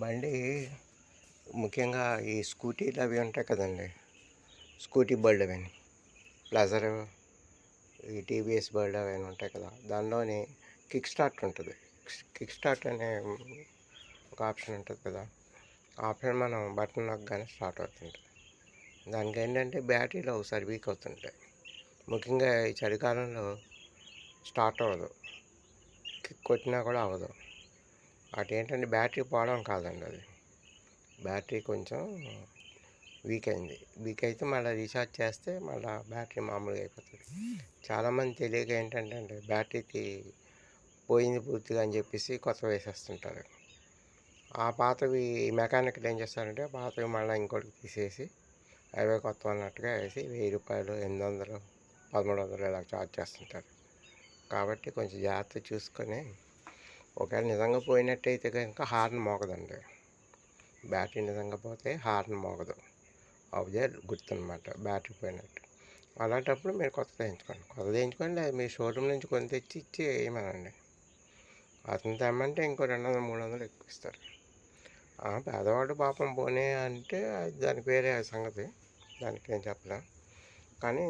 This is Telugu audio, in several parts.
బండి ముఖ్యంగా ఈ స్కూటీలు అవి ఉంటాయి కదండి. స్కూటీ బర్డ్ అవి ప్లజర్ ఈ టీవీఎస్ బర్డ్ అవి ఉంటాయి కదా. దానిలోని కిక్ స్టార్ట్ ఉంటుంది. కిక్ స్టార్ట్ అనే ఒక ఆప్షన్ ఉంటుంది కదా. ఆప్షన్ మనం బటన్ నొక్కగానే స్టార్ట్ అవుతుంటుంది. దానికి ఏంటంటే బ్యాటరీలు ఒకసారి వీక్ అవుతుంటాయి. ముఖ్యంగా ఈ చలికాలంలో స్టార్ట్ అవ్వదు. కిక్ కొట్టినా కూడా అవ్వదు. అటు ఏంటంటే బ్యాటరీ పోవడం కాదండి అది. బ్యాటరీ కొంచెం వీక్ అయింది. వీక్ అయితే మళ్ళీ రీఛార్జ్ చేస్తే మళ్ళీ బ్యాటరీ మామూలుగా అయిపోతుంది. చాలామంది తెలియక ఏంటంటే అంటే బ్యాటరీకి పోయింది పూర్తిగా అని చెప్పేసి కొత్త వేసేస్తుంటారు. ఆ పాతవి మెకానిక్లు ఏం చేస్తారంటే పాతవి మళ్ళీ ఇంకోటి తీసేసి అవే కొత్త అన్నట్టుగా వేసి వెయ్యి రూపాయలు ఎనిమిది వందలు పదమూడు వందలు ఇలా చార్జ్ చేస్తుంటారు. కాబట్టి కొంచెం జాగ్రత్త చూసుకొని ఒకవేళ నిజంగా పోయినట్టయితే కనుక హార్న్ మోగదండి. బ్యాటరీ నిజంగా పోతే హార్న్ మోగదు. అదే గుర్తనమాట బ్యాటరీ పోయినట్టు. అలాంటప్పుడు మీరు కొత్తది ఎంచుకోండి కొత్తది వేయించుకోండి లేదా మీ షోరూమ్ నుంచి కొని తెచ్చి ఇచ్చి వేయమనండి. అతను తెమ్మంటే ఇంకో రెండు వందలు మూడు వందలు ఎక్కువ ఇస్తారు. పేదవాడు పాపం పోనీ అంటే దాని దానికి వేరే సంగతి. దానికి ఏం చెప్పలేం. కానీ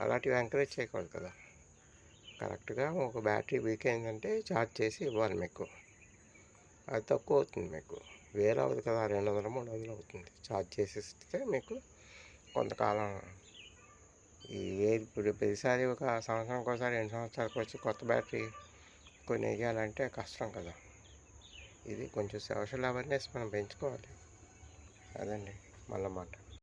అలాంటివి ఎంకరేజ్ చేయకూడదు కదా. కరెక్ట్గా ఒక బ్యాటరీ వీక్ అయిందంటే ఛార్జ్ చేసి ఇవ్వాలి మీకు. అది తక్కువ అవుతుంది మీకు. వేరే అవ్వదు కదా రెండు వందలు మూడు వందలు అవుతుంది. ఛార్జ్ చేసి ఇస్తే మీకు కొంతకాలం ఈ వేరు ఇప్పుడు ప్రతిసారి ఒక సంవత్సరానికి ఒకసారి రెండు సంవత్సరాలకు వచ్చి కొత్త బ్యాటరీ కొన్ని వేయాలంటే కష్టం కదా. ఇది కొంచెం సోషల్ అవేర్నెస్ మనం పెంచుకోవాలి. అదండి మళ్ళీ మాట.